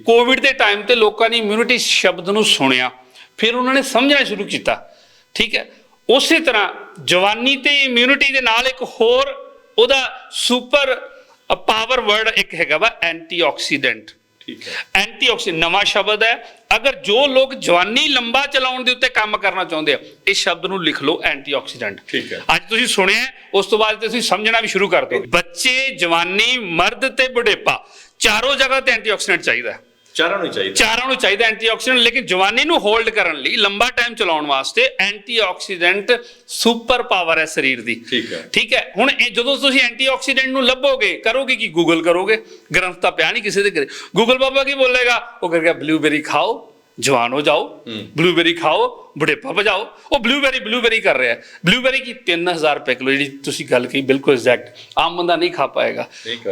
ਕੋਵਿਡ ਦੇ ਟਾਈਮ ਤੇ ਲੋਕਾਂ ਨੇ ਇਮਿਊਨਿਟੀ ਸ਼ਬਦ ਨੂੰ ਸੁਣਿਆ ਫਿਰ ਉਹਨਾਂ ਨੇ ਸਮਝਣਾ ਸ਼ੁਰੂ ਕੀਤਾ। ਠੀਕ ਹੈ। ਉਸੇ ਤਰ੍ਹਾਂ ਜਵਾਨੀ ਤੇ ਇਮਿਊਨਿਟੀ ਦੇ ਨਾਲ ਇੱਕ ਹੋਰ ਉਹਦਾ ਸੁਪਰ ਪਾਵਰ ਵਰਡ ਇੱਕ ਹੈਗਾ ਵਾ ਐਂਟੀਆਕਸੀਡੈਂਟ ਠੀਕ ਹੈ। ਐਂਟੀਆਕਸੀਡੈਂਟ ਨਵਾਂ ਸ਼ਬਦ ਹੈ। ਅਗਰ ਜੋ ਲੋਕ ਜਵਾਨੀ ਲੰਬਾ ਚਲਾਉਣ ਦੇ ਉੱਤੇ ਕੰਮ ਕਰਨਾ ਚਾਹੁੰਦੇ ਆ ਇਸ ਸ਼ਬਦ ਨੂੰ ਲਿਖ ਲਓ ਐਂਟੀਆਕਸੀਡੈਂਟ ਠੀਕ ਹੈ। ਅੱਜ ਤੁਸੀਂ ਸੁਣਿਆ ਉਸ ਤੋਂ ਬਾਅਦ ਤੁਸੀਂ ਸਮਝਣਾ ਵੀ ਸ਼ੁਰੂ ਕਰ ਦਿਓ। ਬੱਚੇ ਜਵਾਨੀ ਮਰਦ ਤੇ ਬੁਢੇਪਾ ਚਾਰੋਂ ਜਗ੍ਹਾ ਤੇ ਐਂਟੀਆਕਸੀਡੈਂਟ ਚਾਹੀਦਾ ਹੈ। ਚਾਰਾਂ ਨੂੰ ਚਾਹੀਦਾ। ਚਾਰਾਂ ਨੂੰ ਚਾਹੀਦਾ ਐਂਟੀਆਕਸੀਡੈਂਟ ਲੇਕਿਨ ਜਵਾਨੀ ਨੂੰ ਹੋਲਡ ਕਰਨ ਲਈ ਲੰਬਾ ਟਾਈਮ ਚਲਾਉਣ ਵਾਸਤੇ ਐਂਟੀਆਕਸੀਡੈਂਟ ਸੁਪਰ ਪਾਵਰ ਹੈ ਸਰੀਰ ਦੀ। ਠੀਕ ਹੈ। ਠੀਕ ਹੈ? ਹੁਣ ਇਹ ਜਦੋਂ ਤੁਸੀਂ ਐਂਟੀਆਕਸੀਡੈਂਟ ਨੂੰ ਲੱਭੋਗੇ ਕਰੋਗੇ ਕੀ? ਗੂਗਲ ਕਰੋਗੇ? ਗ੍ਰੰਥ ਤਾਂ ਪਿਆ ਨਹੀਂ ਕਿਸੇ ਦੇ ਘਰੇ। ਗੂਗਲ ਬਾਬਾ ਕੀ ਬੋਲੇਗਾ? ਉਹ ਕਰੇਗਾ ਬਲੂਬੇਰੀ ਖਾਓ ਜਵਾਨ ਹੋ ਜਾਓ। ਬਲੂਬੇਰੀ ਖਾਓ ਬੁਢੇਪਾ ਬਜਾਓ ਉਹ ਬਲੂਬੇਰੀ ਬਲੂਬੇਰੀ ਕਰ ਰਿਹਾ ਹੈ। ਬਲੂਬੇਰੀ ਕੀ? 3000 ਰੁਪਏ ਕਿਲੋ ਜਿਹੜੀ ਤੁਸੀਂ ਗੱਲ ਕਹੀ ਬਿਲਕੁਲ ਐਗਜ਼ੈਕਟ ਆਮ ਬੰਦਾ ਨਹੀਂ ਖਾ ਪਾਏਗਾ।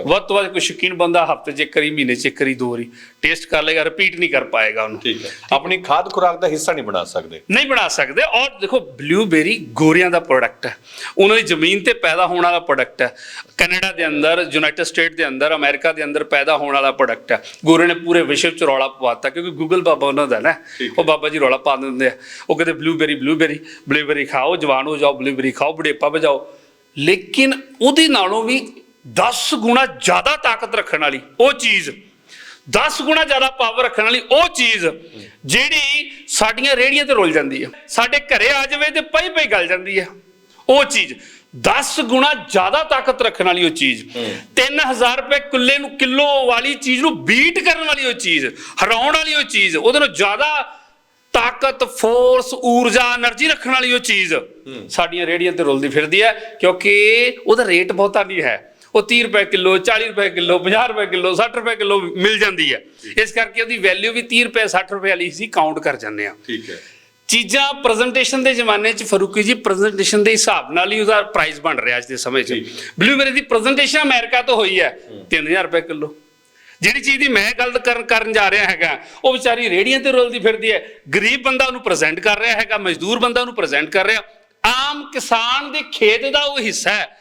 ਵੱਧ ਤੋਂ ਵੱਧ ਕੋਈ ਸ਼ੌਕੀਨ ਬੰਦਾ ਹਫ਼ਤੇ 'ਚ ਇੱਕ ਵਾਰੀ ਮਹੀਨੇ 'ਚ ਇੱਕ ਵਾਰੀ ਦੋ ਵਾਰੀ ਟੇਸਟ ਕਰ ਲੇਗਾ ਰਿਪੀਟ ਨਹੀਂ ਕਰ ਪਾਏਗਾ ਉਹਨੂੰ। ਆਪਣੀ ਖਾਦ ਖੁਰਾਕ ਦਾ ਹਿੱਸਾ ਨਹੀਂ ਬਣਾ ਸਕਦੇ। ਨਹੀਂ ਬਣਾ ਸਕਦੇ। ਔਰ ਦੇਖੋ ਬਲੂਬੇਰੀ ਗੋਰਿਆਂ ਦਾ ਪ੍ਰੋਡਕਟ ਹੈ। ਉਹਨਾਂ ਦੀ ਜ਼ਮੀਨ ਤੇ ਪੈਦਾ ਹੋਣ ਵਾਲਾ ਪ੍ਰੋਡਕਟ ਹੈ। ਕੈਨੇਡਾ ਦੇ ਅੰਦਰ ਯੂਨਾਈਟਿਡ ਸਟੇਟ ਦੇ ਅੰਦਰ ਅਮਰੀਕਾ ਦੇ ਅੰਦਰ ਪੈਦਾ ਹੋਣ ਵਾਲਾ ਪ੍ਰੋਡਕਟ ਹੈ। ਗੋਰੇ ਨੇ ਪੂਰੇ ਵਿਸ਼ਵ ਚ ਰੌਲਾ ਪਵਾਤਾ ਕਿਉਂਕਿ ਗੂਗਲ ਬਾਬਾ ਉਹਨਾਂ ਦਾ ਨਾ। ਉਹ ਬਾਬਾ ਜੀ ਰੌਲਾ ਪਾ ਦਿੰਦੇ ਆ। ਉਹ ਕਹਿੰਦੇ ਬਲੂਬੇਰੀ ਬਲੂਬੇਰੀ ਬਲੂਬੇਰੀ ਖਾਓ ਜਵਾਨ ਹੋ ਜਾਓ ਬਲੂਬੇਰੀ ਖਾਓ ਬੁਢੇਪਾ ਬਜਾਓ ਲੇਕਿਨ ਉਹਦੇ ਨਾਲੋਂ ਵੀ 10 ਗੁਣਾ ਜ਼ਿਆਦਾ ਤਾਕਤ ਰੱਖਣ ਵਾਲੀ ਉਹ ਚੀਜ਼ 10 ਗੁਣਾ ਜ਼ਿਆਦਾ ਪਾਵਰ ਰੱਖਣ ਵਾਲੀ ਉਹ ਚੀਜ਼ ਜਿਹੜੀ ਸਾਡੀਆਂ ਰੇੜੀਆਂ ਤੇ ਰੁਲ ਜਾਂਦੀ ਹੈ ਸਾਡੇ ਘਰੇ ਆ ਜਾਵੇ ਤੇ ਪਈ ਪਈ ਗਲ ਜਾਂਦੀ ਹੈ ਉਹ ਚੀਜ਼ 10 ਗੁਣਾ ਜ਼ਿਆਦਾ ਤਾਕਤ ਰੱਖਣ ਵਾਲੀ ਉਹ ਚੀਜ਼ 3000 ਰੁਪਏ ਕਿੱਲੇ ਨੂੰ ਕਿਲੋ ਵਾਲੀ ਚੀਜ਼ ਨੂੰ ਬੀਟ ਕਰਨ ਵਾਲੀ ਉਹ ਚੀਜ਼ ਹਰਾਉਣ ਵਾਲੀ ਉਹ ਚੀਜ਼ ਉਹਦੇ ਨਾਲੋਂ ਜ਼ਿਆਦਾ ਤਾਕਤ ਫੋਰਸ ਊਰਜਾ એનર્ਜੀ ਰੱਖਣ ਵਾਲੀ ਉਹ ਚੀਜ਼ ਸਾਡੀਆਂ ਰੇੜੀਆਂ ਤੇ ਰੁਲਦੀ ਫਿਰਦੀ ਹੈ ਕਿਉਂਕਿ ਉਹਦਾ ਰੇਟ ਬਹੁਤਾ ਨਹੀਂ ਹੈ। ਉਹ 30 ਰੁਪਏ ਕਿਲੋ 40 ਰੁਪਏ ਕਿਲੋ 50 ਰੁਪਏ ਕਿਲੋ 60 ਰੁਪਏ ਕਿਲੋ ਮਿਲ ਜਾਂਦੀ ਹੈ। ਇਸ ਕਰਕੇ ਉਹਦੀ ਵੈਲਿਊ ਵੀ 30 ਰੁਪਏ 60 ਰੁਪਏ ਵਾਲੀ ਸੀ ਕਾਊਂਟ ਕਰ ਜਾਂਦੇ ਆ ਠੀਕ ਹੈ। ਚੀਜ਼ਾਂ ਪ੍ਰੈਜੈਂਟੇਸ਼ਨ ਦੇ ਜ਼ਮਾਨੇ 'ਚ ਫਰੂਕੀ ਜੀ ਪ੍ਰੈਜੈਂਟੇਸ਼ਨ ਦੇ ਹਿਸਾਬ ਨਾਲ ਹੀ ਉਹਦਾ ਪ੍ਰਾਈਸ ਬਣ ਰਿਹਾ ਅੱਜ ਦੇ ਸਮੇਂ 'ਚ। ਬਲੂਬੇਰੀ ਦੀ ਪ੍ਰੈਜੈਂਟੇਸ਼ਨ ਅਮਰੀਕਾ ਤੋਂ ਹੋਈ ਹੈ 3000 ਰੁਪਏ ਕਿਲੋ। ਜਿਹੜੀ ਚੀਜ਼ ਦੀ ਮੈਂ ਗੱਲ ਕਰਨ ਕਰਨ ਜਾ ਰਿਹਾ ਹੈਗਾ ਉਹ ਵਿਚਾਰੀ ਰੇੜੀਆਂ ਤੇ ਰੁਲਦੀ ਫਿਰਦੀ ਹੈ ਗਰੀਬ ਬੰਦਾ ਉਹਨੂੰ ਪ੍ਰੈਜ਼ੈਂਟ ਕਰ ਰਿਹਾ ਹੈਗਾ ਮਜ਼ਦੂਰ ਬੰਦਾ ਉਹਨੂੰ ਪ੍ਰੈਜ਼ੈਂਟ ਕਰ ਰਿਹਾ ਆਮ ਕਿਸਾਨ ਦੇ ਖੇਤ ਦਾ ਉਹ ਹਿੱਸਾ ਹੈ।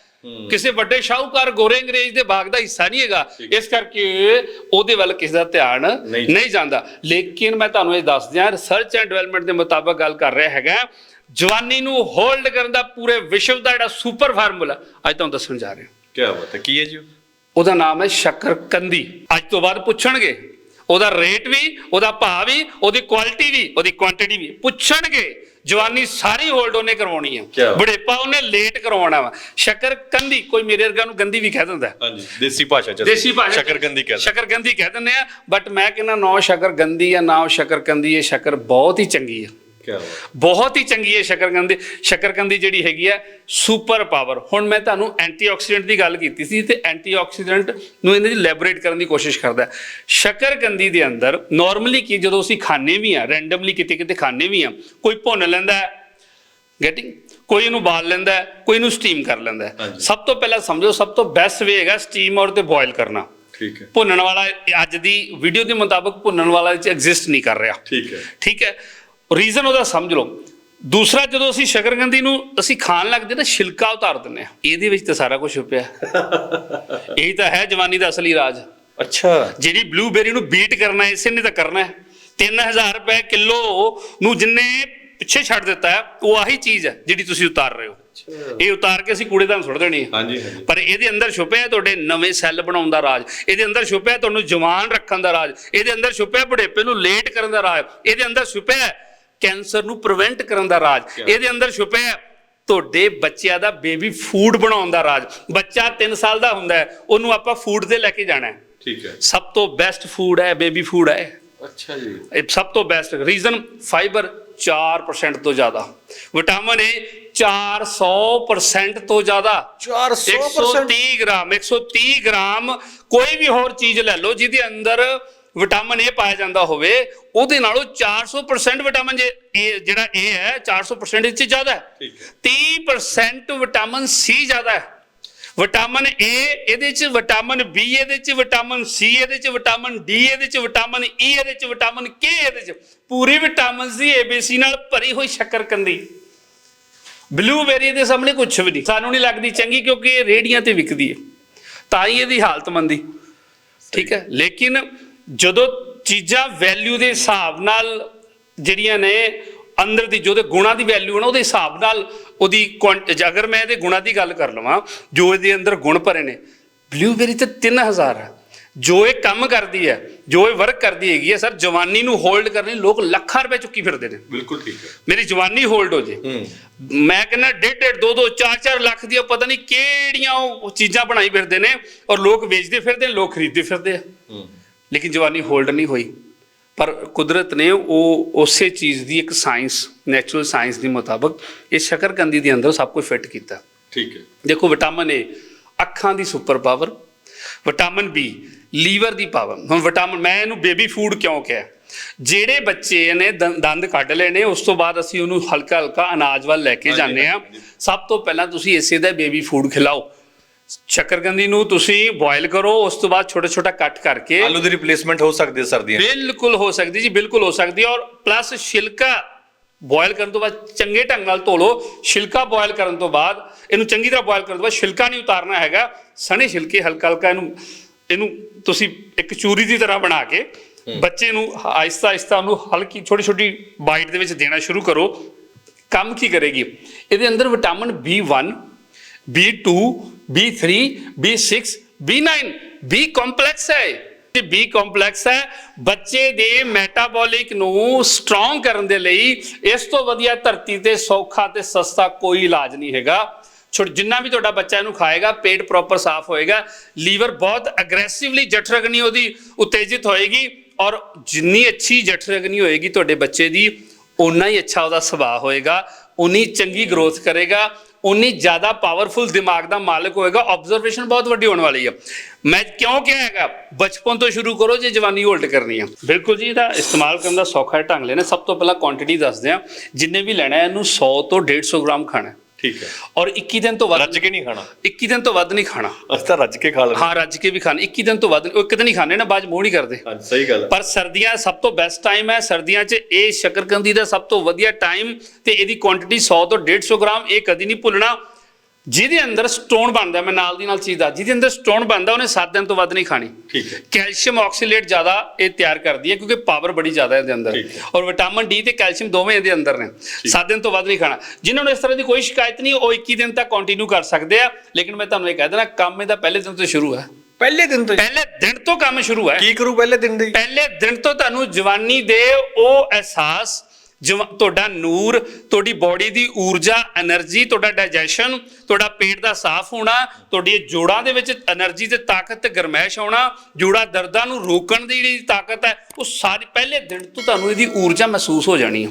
ਕਿਸੇ ਵੱਡੇ ਸ਼ਾਹੂਕਾਰ ਗੋਰੇ ਅੰਗਰੇਜ਼ ਦੇ ਬਾਗ ਦਾ ਹਿੱਸਾ ਨਹੀਂ ਹੈਗਾ। ਇਸ ਕਰਕੇ ਉਹਦੇ ਵੱਲ ਕਿਸੇ ਦਾ ਧਿਆਨ ਨਹੀਂ। ਜਾਂਦਾ। ਲੇਕਿਨ ਮੈਂ ਤੁਹਾਨੂੰ ਇਹ ਦੱਸ ਦਿਆਂ ਰਿਸਰਚ ਐਂਡ ਡਿਵੈਲਪਮੈਂਟ ਦੇ ਮੁਤਾਬਕ ਗੱਲ ਕਰ ਰਿਹਾ ਹੈਗਾ ਜਵਾਨੀ ਨੂੰ ਹੋਲਡ ਕਰਨ ਦਾ ਪੂਰੇ ਵਿਸ਼ਵ ਦਾ ਜਿਹੜਾ ਸੁਪਰ ਫਾਰਮੂਲਾ ਅੱਜ ਤੁਹਾਨੂੰ ਦੱਸਣ ਜਾ ਰਿਹਾ। ਕੀ ਬਾਤ ਹੈ ਕੀ ਹੈ ਜੀ? ਉਹਦਾ ਨਾਮ ਹੈ ਸ਼ੱਕਰਕੰਦੀ ਅੱਜ ਤੋਂ ਬਾਅਦ ਪੁੱਛਣਗੇ। ਉਹਦਾ ਰੇਟ ਵੀ ਉਹਦਾ ਭਾਅ ਵੀ ਉਹਦੀ ਕੁਆਲਿਟੀ ਵੀ ਉਹਦੀ ਕੁਆਂਟੀਟੀ ਵੀ ਪੁੱਛਣਗੇ। ਜਵਾਨੀ ਸਾਰੀ ਹੋਲਡ ਉਹਨੇ ਕਰਵਾਉਣੀ ਆ। ਬੁਢੇਪਾ ਉਹਨੇ ਲੇਟ ਕਰਵਾਉਣਾ ਵਾ। ਸ਼ੱਕਰਕੰਦੀ ਕੋਈ ਮੇਰੇ ਵਰਗਾ ਨੂੰ ਗੰਦੀ ਵੀ ਕਹਿ ਦਿੰਦਾ। ਹਾਂਜੀ ਦੇਸੀ ਭਾਸ਼ਾ ਚ ਦੇਸੀ ਭਾਸ਼ਾ ਸ਼ਕਰਕੰਦੀ ਕਹਿੰਦੇ ਸ਼ੱਕਰਕੰਦੀ ਕਹਿ ਦਿੰਦੇ। ਆ ਬਟ ਮੈਂ ਕਹਿੰਦਾ ਨੌ ਸ਼ੱਕਰਕੰਦੀ ਆ ਨਾ ਸ਼ੱਕਰਕੰਦੀ ਇਹ ਸ਼ੱਕਰ ਬਹੁਤ ਹੀ ਚੰਗੀ ਆ। ਬਹੁਤ ਹੀ ਚੰਗੀ ਹੈ ਸ਼ੱਕਰਕੰਦੀ। ਸ਼ੱਕਰਕੰਦੀ ਜਿਹੜੀ ਹੈਗੀ ਹੈ ਸੁਪਰ ਪਾਵਰ ਹੁਣ ਮੈਂ ਤੁਹਾਨੂੰ ਐਂਟੀਆਕਸੀਡੈਂਟ ਦੀ ਗੱਲ ਕੀਤੀ ਸੀ ਤੇ ਐਂਟੀਆਕਸੀਡੈਂਟ ਨੂੰ ਵਿੱਚ ਲੈਬੋਰੇਟ ਕਰਨ ਦੀ ਕੋਸ਼ਿਸ਼ ਕਰਦਾ। ਸ਼ੱਕਰਕੰਦੀ ਦੇ ਅੰਦਰ ਨਾਰਮਲੀ ਕੀ ਜਦੋਂ ਅਸੀਂ ਖਾਣੇ ਵੀ ਆ ਰੈਂਡਮਲੀ ਕਿਤੇ ਕਿਤੇ ਖਾਣੇ ਵੀ ਆ ਕੋਈ ਭੁੰਨ ਲੈਂਦਾ ਹੈ ਗੈਟਿੰਗ ਕੋਈ ਇਹਨੂੰ ਬਾਲ ਲੈਂਦਾ ਕੋਈ ਇਹਨੂੰ ਸਟੀਮ ਕਰ ਲੈਂਦਾ। ਸਭ ਤੋਂ ਪਹਿਲਾਂ ਸਮਝੋ ਸਭ ਤੋਂ ਬੈਸਟ ਵੇ ਹੈਗਾ ਸਟੀਮ ਔਰ ਤੇ ਬੋਇਲ ਕਰਨਾ। ਠੀਕ ਹੈ। ਭੁੰਨਣ ਵਾਲਾ ਅੱਜ ਦੀ ਵੀਡੀਓ ਦੇ ਮੁਤਾਬਕ ਭੁੰਨਣ ਵਾਲਾ 'ਚ ਐਗਜ਼ਿਸਟ ਨਹੀਂ ਕਰ ਰਿਹਾ। ਠੀਕ ਹੈ। ਠੀਕ ਹੈ। ਰੀਜ਼ਨ ਉਹਦਾ ਸਮਝ ਲਓ। ਦੂਸਰਾ ਜਦੋਂ ਅਸੀਂ ਸ਼ਕਰਕੰਦੀ ਨੂੰ ਅਸੀਂ ਖਾਣ ਲੱਗਦੇ ਨਾ ਛਿਲਕਾ ਉਤਾਰ ਦਿੰਦੇ ਆ ਇਹਦੇ ਵਿੱਚ ਤਾਂ ਸਾਰਾ ਕੁਝ ਛੁਪਿਆ ਹੈ। (laughs) ਇਹੀ ਤਾਂ ਹੈ ਜਵਾਨੀ ਦਾ ਅਸਲੀ ਰਾਜ। ਅੱਛਾ। ਜਿਹੜੀ ਬਲੂਬੇਰੀ ਨੂੰ ਬੀਟ ਕਰਨਾ ਹੈ, ਇਸੇ ਨੇ ਤਾਂ ਕਰਨਾ ਹੈ। 3000 ਰੁਪਏ ਕਿਲੋ ਨੂੰ ਜਿੰਨੇ ਪਿੱਛੇ ਛੱਡ ਦਿੱਤਾ ਉਹ ਆਹੀ ਚੀਜ਼ ਹੈ ਜਿਹੜੀ ਤੁਸੀਂ ਉਤਾਰ ਰਹੇ ਹੋ। ਇਹ ਉਤਾਰ ਕੇ ਅਸੀਂ ਕੂੜੇਦਾਨ ਸੁੱਟ ਦੇਣੀ ਹੈ। ਪਰ ਇਹਦੇ ਅੰਦਰ ਛੁਪਿਆ ਤੁਹਾਡੇ ਨਵੇਂ ਸੈੱਲ ਬਣਾਉਣ ਦਾ ਰਾਜ। ਇਹਦੇ ਅੰਦਰ ਛੁਪਿਆ ਤੁਹਾਨੂੰ ਜਵਾਨ ਰੱਖਣ ਦਾ ਰਾਜ। ਇਹਦੇ ਅੰਦਰ ਛੁਪਿਆ ਬੁਢੇਪੇ ਨੂੰ ਲੇਟ ਕਰਨ ਦਾ ਰਾਜ। ਇਹਦੇ ਅੰਦਰ ਛੁਪਿਆ ਕੈਂਸਰ ਨੂੰ ਪ੍ਰੀਵੈਂਟ ਕਰਨ ਦਾ ਰਾਜ। ਇਹਦੇ ਅੰਦਰ ਛੁਪਿਆ ਤੁਹਾਡੇ ਬੱਚਿਆਂ ਦਾ ਬੇਬੀ ਫੂਡ ਬਣਾਉਣ ਦਾ ਰਾਜ। ਬੱਚਾ 3 ਸਾਲ ਦਾ ਹੁੰਦਾ ਹੈ ਉਹਨੂੰ ਆਪਾਂ ਫੂਡ ਤੇ ਲੈ ਕੇ ਜਾਣਾ ਹੈ। ਠੀਕ ਹੈ। ਸਭ ਤੋਂ ਬੈਸਟ ਫੂਡ ਹੈ ਬੇਬੀ ਫੂਡ ਹੈ। ਅੱਛਾ ਜੀ। ਇਹ ਸਭ ਤੋਂ ਬੈਸਟ ਰੀਜ਼ਨ ਫਾਈਬਰ 4% ਤੋਂ ਜ਼ਿਆਦਾ। ਵਿਟਾਮਿਨ ਏ 400% ਤੋਂ ਜ਼ਿਆਦਾ। 130 ਗ੍ਰਾਮ 130 ਗ੍ਰਾਮ ਕੋਈ ਵੀ ਹੋਰ ਚੀਜ਼ ਲੈ ਲਓ ਜਿਹਦੇ ਅੰਦਰ ਵਿਟਾਮਿਨ ਏ ਪਾਇਆ ਜਾਂਦਾ ਹੋਵੇ ਉਹਦੇ ਨਾਲੋਂ 400% ਵਿਟਾਮਿਨ ਜੇ ਇਹ ਜਿਹੜਾ ਏ ਹੈ 400% ਇਹ 'ਚ ਜ਼ਿਆਦਾ ਹੈ। ਠੀਕ ਹੈ। 30% ਵਿਟਾਮਿਨ ਸੀ ਜ਼ਿਆਦਾ ਹੈ। ਵਿਟਾਮਿਨ ਏ ਇਹਦੇ ਚ ਵਿਟਾਮਿਨ ਬੀ ਇਹਦੇ ਚ ਵਿਟਾਮਿਨ ਸੀ ਇਹਦੇ ਚ ਵਿਟਾਮਿਨ ਡੀ ਇਹਦੇ ਚ ਵਿਟਾਮਿਨ ਈ ਇਹਦੇ ਚ ਵਿਟਾਮਿਨ ਕੇ ਇਹਦੇ ਚ। ਪੂਰੀ ਵਿਟਾਮਿਨਸ ਦੀ ਏਬੀਸੀ ਨਾਲ ਭਰੀ ਹੋਈ ਸ਼ੱਕਰਕੰਦੀ ਬਲੂਬੇਰੀ ਦੇ ਸਾਹਮਣੇ ਕੁਝ ਵੀ ਨਹੀਂ। ਸਾਨੂੰ ਨਹੀਂ ਲੱਗਦੀ ਚੰਗੀ ਕਿਉਂਕਿ ਇਹ ਰੇੜੀਆਂ ਤੇ ਵਿਕਦੀ ਹੈ। ਤਾਂ ਹੀ ਇਹਦੀ ਹਾਲਤ ਮੰਦੀ। ਠੀਕ ਹੈ। ਲੇਕਿਨ ਜਦੋਂ ਚੀਜ਼ਾਂ ਵੈਲਿਊ ਦੇ ਹਿਸਾਬ ਨਾਲ ਜਿਹੜੀਆਂ ਨੇ ਅੰਦਰ ਦੀ ਜੋ ਦੇ ਗੁਣਾ ਦੀ ਵੈਲਿਊ ਹੈ ਨਾ ਉਹਦੇ ਹਿਸਾਬ ਨਾਲ ਉਹਦੀ ਅਗਰ ਮੈਂ ਇਹਦੇ ਗੁਣਾ ਦੀ ਗੱਲ ਕਰ ਲਵਾਂ ਜੋ ਇਹਦੇ ਅੰਦਰ ਗੁਣ ਭਰੇ ਨੇ ਬਲੂਬੇਰੀ ਤੇ 3000 ਹੈ ਜੋ ਇਹ ਕੰਮ ਕਰਦੀ ਹੈ ਜੋ ਇਹ ਵਰਕ ਕਰਦੀ ਹੈਗੀ ਹੈ ਸਰ ਜਵਾਨੀ ਨੂੰ ਹੋਲਡ ਕਰਨੀ ਲੋਕ ਲੱਖਾਂ ਰੁਪਏ ਚੁੱਕੀ ਫਿਰਦੇ ਨੇ। ਬਿਲਕੁਲ ਠੀਕ ਹੈ। ਮੇਰੀ ਜਵਾਨੀ ਹੋਲਡ ਹੋ ਜੇ। ਮੈਂ ਕਹਿੰਦਾ ਡੇਢ ਡੇਢ ਦੋ ਦੋ ਚਾਰ ਚਾਰ ਲੱਖ ਦੀਆਂ ਪਤਾ ਨਹੀਂ ਕਿਹੜੀਆਂ ਉਹ ਚੀਜ਼ਾਂ ਬਣਾਈ ਫਿਰਦੇ ਨੇ ਔਰ ਲੋਕ ਵੇਚਦੇ ਫਿਰਦੇ ਨੇ ਲੋਕ ਖਰੀਦਦੇ ਫਿਰਦੇ ਆ। ਹੂੰ। ਲੇਕਿਨ ਜਵਾਨੀ ਹੋਲਡ ਨਹੀਂ ਹੋਈ। ਪਰ ਕੁਦਰਤ ਨੇ ਉਹ ਉਸੇ ਚੀਜ਼ ਦੀ ਇੱਕ ਸਾਇੰਸ ਨੈਚੁਰਲ ਸਾਇੰਸ ਦੇ ਮੁਤਾਬਕ ਇਹ ਸ਼ਕਰਕੰਦੀ ਦੇ ਅੰਦਰ ਸਭ ਕੁਝ ਫਿੱਟ ਕੀਤਾ। ਠੀਕ ਹੈ। ਦੇਖੋ ਵਿਟਾਮਿਨ ਏ ਅੱਖਾਂ ਦੀ super power vitamin B liver ਦੀ ਪਾਵਰ ਹੁਣ ਵਿਟਾਮਿਨ ਮੈਂ ਇਹਨੂੰ ਬੇਬੀ ਫੂਡ ਕਿਉਂ ਕਿਹਾ? ਜਿਹੜੇ ਬੱਚੇ ਨੇ ਦੰਦ ਕੱਢ ਲਏ ਨੇ ਉਸ ਤੋਂ ਬਾਅਦ ਅਸੀਂ ਉਹਨੂੰ ਹਲਕਾ ਹਲਕਾ ਅਨਾਜ ਵੱਲ ਲੈ ਕੇ ਜਾਂਦੇ ਆ। ਸਭ ਤੋਂ ਪਹਿਲਾਂ ਤੁਸੀਂ ਇਸੇ ਦਾ ਬੇਬੀ ਫੂਡ ਖਿਲਾਓ। ਸ਼ੱਕਰਕੰਦੀ ਨੂੰ ਤੁਸੀਂ ਬੋਇਲ ਕਰੋ ਉਸ ਤੋਂ ਬਾਅਦ ਛੋਟਾ ਛੋਟਾ ਕੱਟ ਕਰਕੇ ਆਲੂ ਦੀ ਰਿਪਲੇਸਮੈਂਟ ਹੋ ਸਕਦੀ ਹੈ ਸਰਦੀਆਂ। ਬਿਲਕੁਲ ਹੋ ਸਕਦੀ ਜੀ ਬਿਲਕੁਲ ਹੋ ਸਕਦੀ ਹੈ ਔਰ ਪਲੱਸ ਛਿਲਕਾ ਬੋਇਲ ਕਰਨ ਤੋਂ ਬਾਅਦ ਚੰਗੇ ਢੰਗ ਨਾਲ ਧੋ ਲਓ। ਛਿਲਕਾ ਬੋਇਲ ਕਰਨ ਤੋਂ ਬਾਅਦ ਇਹਨੂੰ ਚੰਗੀ ਤਰ੍ਹਾਂ ਬੋਇਲ ਕਰਨ ਤੋਂ ਬਾਅਦ ਛਿਲਕਾ ਨਹੀਂ ਉਤਾਰਨਾ ਹੈਗਾ। ਸਣੇ ਛਿਲਕੇ ਹਲਕਾ ਹਲਕਾ ਇਹਨੂੰ ਇਹਨੂੰ ਤੁਸੀਂ ਇੱਕ ਚੂਰੀ ਦੀ ਤਰ੍ਹਾਂ ਬਣਾ ਕੇ ਬੱਚੇ ਨੂੰ ਆਹਿਸਤਾ ਆਹਿਸਤਾ ਉਹਨੂੰ ਹਲਕੀ ਛੋਟੀ ਛੋਟੀ ਬਾਈਟ ਦੇ ਵਿੱਚ ਦੇਣਾ ਸ਼ੁਰੂ ਕਰੋ। ਕੰਮ ਕੀ ਕਰੇਗੀ? ਇਹਦੇ ਅੰਦਰ vitamin B1 B2 B3 B6 B9 B complex ਹੈ ਇਹ। B ਕੰਪਲੈਕਸ ਹੈ ਬੱਚੇ ਦੇ ਮੈਟਾਬੋਲਿਕ ਨੂੰ ਸਟਰੋਂਗ ਕਰਨ ਦੇ ਲਈ ਇਸ ਤੋਂ ਵਧੀਆ ਧਰਤੀ ਤੇ ਸੌਖਾ ਤੇ ਸਸਤਾ ਕੋਈ ਇਲਾਜ ਨਹੀਂ ਹੈਗਾ। ਛੋਟ ਜਿੰਨਾ ਵੀ ਤੁਹਾਡਾ ਬੱਚਾ ਇਹਨੂੰ ਖਾਏਗਾ, ਪੇਟ ਪ੍ਰੋਪਰ ਸਾਫ਼ ਹੋਏਗਾ, ਲੀਵਰ ਬਹੁਤ ਅਗਰੈਸਿਵਲੀ ਜਠਰਗਨੀ ਉਹਦੀ ਉਤੇਜਿਤ ਹੋਏਗੀ ਔਰ ਜਿੰਨੀ ਅੱਛੀ ਜਠਰਗਨੀ ਹੋਏਗੀ ਤੁਹਾਡੇ ਬੱਚੇ ਦੀ ਉਨਾ ਹੀ ਅੱਛਾ ਉਹਦਾ ਸੁਭਾਅ ਹੋਏਗਾ। ਉਨੀ ਚੰਗੀ ਗਰੋਥ ਕਰੇਗਾ, ਉਨੀ ਜ਼ਿਆਦਾ ਪਾਵਰਫੁਲ ਦਿਮਾਗ ਦਾ ਮਾਲਕ ਹੋਏਗਾ ਆਬਜ਼ਰਵੇਸ਼ਨ ਬਹੁਤ ਵੱਡੀ ਹੋਣ ਵਾਲੀ ਹੈ ਮੈਂ ਕਿਉਂ ਕਿਹਾ ਹੈਗਾ? ਬਚਪਨ ਤੋਂ ਸ਼ੁਰੂ ਕਰੋ ਜੇ ਜਵਾਨੀ ਹੋਲਡ ਕਰਨੀ ਹੈ ਬਿਲਕੁਲ ਜੀ, ਇਹਦਾ ਇਸਤੇਮਾਲ ਕਰਨ ਦਾ ਸੌਖਾ ਢੰਗ ਲੈਣਾ। ਸਭ ਤੋਂ ਪਹਿਲਾਂ ਕੁਆਂਟੀਟੀ ਦੱਸਦੇ ਆ। ਜਿੰਨੇ ਵੀ ਲੈਣਾ ਹੈ, ਇਹਨੂੰ 100 ਤੋਂ 150 ਗ੍ਰਾਮ ਖਾਣਾ ਠੀਕ ਹੈ। ਔਰ 21 ਦਿਨ ਤੋਂ ਵੱਧ ਰੱਜ ਕੇ ਨਹੀਂ ਖਾਣਾ? 21 ਦਿਨ ਤੋਂ ਵੱਧ ਨਹੀਂ ਖਾਣਾ। ਅਸੀਂ ਤਾਂ ਰੱਜ ਕੇ ਖਾ ਲੈਂਦੇ। ਹਾਂ ਰੱਜ ਕੇ ਵੀ ਖਾਣਾ। 21 ਦਿਨ ਤੋਂ ਵੱਧ ਉਹ ਇੱਕ ਦਿਨ ਹੀ ਖਾਣੇ ਨਾ ਬਾਅਦ ਮੂੰਹ ਨਹੀਂ ਕਰਦੇ। ਹਾਂ ਸਹੀ ਗੱਲ ਪਰ ਸਰਦੀਆਂ ਸਭ ਤੋਂ ਬੈਸਟ ਟਾਈਮ ਹੈ ਸਰਦੀਆਂ 'ਚ ਇਹ ਸ਼ੱਕਰਕੰਦੀ ਦਾ ਸਭ ਤੋਂ ਵਧੀਆ ਟਾਈਮ ਤੇ ਇਹਦੀ ਕੁਆਂਟੀਟੀ 100 ਤੋਂ 150 ਗ੍ਰਾਮ ਇਹ ਕਦੀ ਨਹੀਂ ਭੁੱਲਣਾ। ਜਿਹਦੇ ਅੰਦਰ ਸਟੋਨ ਬਣਦਾ ਮੈਂ ਨਾਲ ਦੀ ਨਾਲ ਚੀਜ਼ ਦਾ ਜਿਹਦੇ ਅੰਦਰ ਸਟੋਨ ਬਣਦਾ ਉਹਨੇ 7 ਦਿਨ ਤੋਂ ਵੱਧ ਨਹੀਂ ਖਾਣੀ। ਠੀਕ ਹੈ। ਕੈਲਸ਼ੀਅਮ ਆਕਸੀਲੇਟ ਜ਼ਿਆਦਾ ਇਹ ਤਿਆਰ ਕਰਦੀ ਹੈ ਕਿਉਂਕਿ ਪਾਵਰ ਬੜੀ ਜ਼ਿਆਦਾ ਇਹਦੇ ਅੰਦਰ। ਔਰ ਵਿਟਾਮਿਨ ਡੀ ਤੇ ਕੈਲਸ਼ੀਅਮ ਦੋਵੇਂ ਇਹਦੇ ਅੰਦਰ ਨੇ। 7 ਦਿਨ ਤੋਂ ਵੱਧ ਨਹੀਂ ਖਾਣਾ। ਜਿਨ੍ਹਾਂ ਨੂੰ ਇਸ ਤਰ੍ਹਾਂ ਦੀ ਕੋਈ ਸ਼ਿਕਾਇਤ ਨਹੀਂ ਉਹ 21 ਦਿਨ ਤੱਕ ਕੰਟੀਨਿਊ ਕਰ ਸਕਦੇ ਆ। ਲੇਕਿਨ ਮੈਂ ਤੁਹਾਨੂੰ ਇਹ ਕਹਿ ਦੇਣਾ ਕੰਮ ਇਹਦਾ ਪਹਿਲੇ ਦਿਨ ਤੋਂ ਸ਼ੁਰੂ ਹੈ। ਪਹਿਲੇ ਦਿਨ ਤੋਂ ਪਹਿਲੇ ਦਿਨ ਤੋਂ ਕੰਮ ਸ਼ੁਰੂ ਹੈ। ਕੀ ਕਰੂ ਪਹਿਲੇ ਦਿਨ ਦੀ? ਪਹਿਲੇ ਦਿਨ ਤੋਂ ਤੁਹਾਨੂੰ ਜਵਾਨੀ ਦੇ ਉਹ ਅਹਿਸਾਸ ਤੁਹਾਡਾ ਨੂਰ, ਤੁਹਾਡੀ ਬਾਡੀ ਦੀ ਊਰਜਾ એનર્ਜੀ ਤੁਹਾਡਾ ਡਾਈਜੈਸ਼ਨ ਤੁਹਾਡਾ ਪੇਟ ਦਾ ਸਾਫ਼ ਹੋਣਾ, ਤੁਹਾਡੀ ਜੋੜਾਂ ਦੇ ਵਿੱਚ એનર્ਜੀ ਤੇ ਤਾਕਤ ਤੇ ਗਰਮੈਸ਼ ਆਉਣਾ, ਜੋੜਾ ਦਰਦਾਂ ਨੂੰ ਰੋਕਣ ਦੀ ਜਿਹੜੀ ਤਾਕਤ ਹੈ, ਉਹ ਸਾਰੇ ਪਹਿਲੇ ਦਿਨ ਤੋਂ ਤੁਹਾਨੂੰ ਇਹਦੀ ਊਰਜਾ ਮਹਿਸੂਸ ਹੋ ਜਾਣੀ ਹੈ।